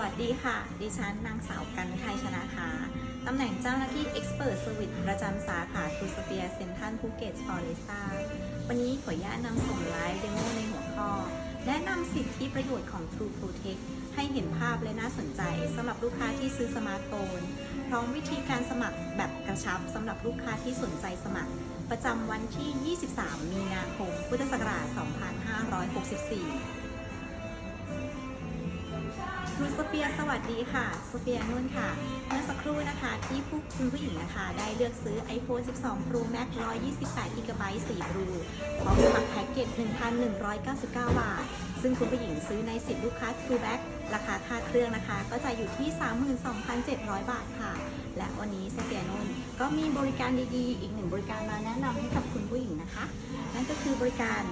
วัสดีค่ะ ดิฉันนางสาวกันไทยชนะคาตำแหน่งเจ้าหน้าที่ Expert Service ประจำสาขาทูสเปียเซ็นทรัลภูเก็ตฟอร์เรสตาวันนี้ขออนุญาตนำส่งไลฟ์เดโมในหัวข้อ แนะนำสิทธิประโยชน์ของ True Protect ให้เห็นภาพและน่าสนใจสำหรับลูกค้าที่ซื้อสมาร์ทโฟน พร้อมวิธีการสมัครแบบกระชับสำหรับลูกค้าที่สนใจสมัคร ประจำวันที่ 23 มีนาคม พุทธศักราช 2564 คุณโซเฟียสวัสดีค่ะโซเฟียนุ่นค่ะ เมื่อสักครู่นะคะ ที่ผู้คุณผู้หญิงนะคะ ได้เลือกซื้อ iPhone 12 Pro Max 128 GB 4 Blue พร้อมกับแพ็กเกจ 1,199 บาท ซึ่งคุณผู้หญิงซื้อในสิทธิลูกค้า True Back ราคาค่าเครื่องนะคะ ก็จะอยู่ที่ 32,700 บาทค่ะ และวันนี้โซเฟียนุ่นก็มีบริการดีๆ อีกหนึ่งบริการมาแนะนำให้กับคุณผู้หญิงนะคะ นั่นก็คือบริการ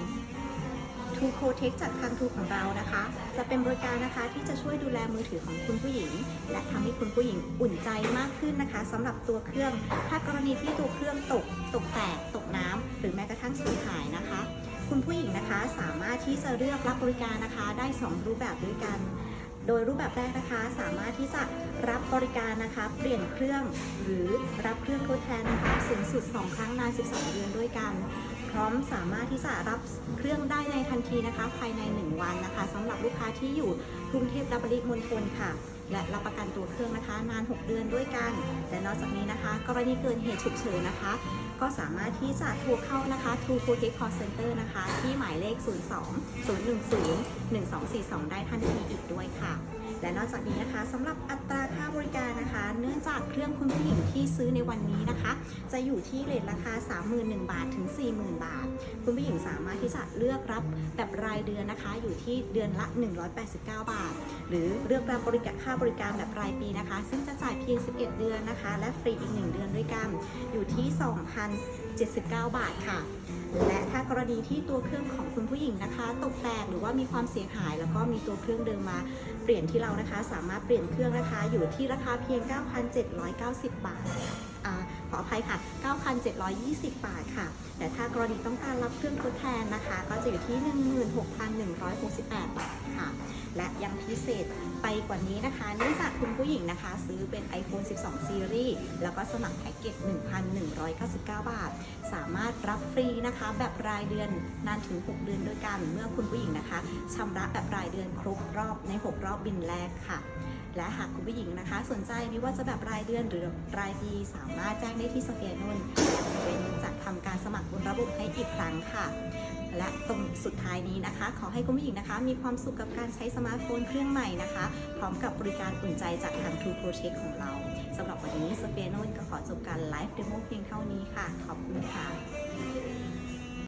True Protect จากทาง True ของเรานะคะ จะเป็นบริการนะคะที่จะช่วยดูแลมือถือของคุณผู้หญิง และทำให้คุณผู้หญิงอุ่นใจมากขึ้นนะคะสำหรับตัวเครื่อง ถ้ากรณีที่ตัวเครื่องตก ตกแตก ตกน้ำหรือแม้กระทั่งสูญหายนะคะ คุณผู้หญิงนะคะสามารถที่จะเลือกรับบริการนะคะ ได้ 2 รูปแบบด้วยกัน โดยรูปแบบแรกนะคะ สามารถที่จะรับบริการนะคะ เปลี่ยนเครื่องหรือรับเครื่องทดแทนนะคะสูงสุด 2 ครั้งนาน 12 เดือนด้วยกัน พร้อมสามารถที่จะรับเครื่องได้ในทันทีนะคะ ภายใน 1 วันนะคะสำหรับลูกค้าที่อยู่กรุงเทพและปริมณฑลค่ะ และรับประกันตัวเครื่องนะคะนาน 6 เดือนด้วยกัน และนอกจากนี้นะคะ กรณีเกิดเหตุฉุกเฉินนะคะ ก็สามารถที่จะโทรเข้านะคะ True Protect Call Center นะคะ ที่หมายเลข 02 010 1242 ได้ทันทีอีกด้วยค่ะ และนอกจากนี้นะคะสำหรับอัตราค่าบริการนะคะ เนื่องจากเครื่องคุณผู้หญิงที่ซื้อในวันนี้นะคะ จะอยู่ที่เรทราคา 31,000 บาทถึง 40,000 บาท คุณผู้หญิงสามารถที่จะเลือกรับแบบรายเดือนนะคะ อยู่ที่เดือนละ 189 บาท หรือเลือกรับบริการค่าบริการแบบรายปีนะคะ ซึ่งจะจ่ายเพียง 11 เดือนนะคะ และฟรีอีก 1 เดือนด้วยกัน อยู่ที่ 2,079 บาทค่ะ และถ้ากรณีที่ตัวเครื่องของคุณผู้หญิงนะคะ ตกแตกหรือว่ามีความเสียหาย แล้วก็มีตัวเครื่องเดิมมาเปลี่ยนที่เรานะคะ สามารถเปลี่ยนเครื่องนะคะ อยู่ที่ราคาเพียง 9,790 บาท ขออภัยค่ะ 9,720 บาทค่ะ แต่ถ้ากรณีต้องการรับเครื่องทดแทนนะคะ ก็จะอยู่ที่ 16,168 บาทค่ะ และยังพิเศษไปกว่านี้นะคะ เนื่องจากคุณผู้หญิงนะคะ ซื้อเป็น iPhone 12 Series แล้วก็สมัครแพ็กเกจ 1,199 บาท สามารถรับฟรีนะคะ แบบรายเดือนนานถึง 6 เดือนด้วยกัน เมื่อคุณผู้หญิงนะคะชำระแบบรายเดือนครบรอบใน 6 รอบบินแรกค่ะ และหากคุณผู้หญิงนะคะ สนใจไม่ว่าจะแบบรายเดือนหรือรายปีสามารถแจ้งได้ที่สเปียนุ่นสเปียนุ่นจะทำการสมัครบนระบบให้อีกครั้งค่ะ และตรงสุดท้ายนี้นะคะ ขอให้คุณผู้หญิงนะคะ มีความสุขกับการใช้สมาร์ทโฟนเครื่องใหม่นะคะ พร้อมกับบริการอุ่นใจจากทาง True Protect ของเราสำหรับวันนี้สเปียนุ่นก็ขอจบการไลฟ์เดโมเพียงเท่านี้ค่ะ ขอบคุณค่ะ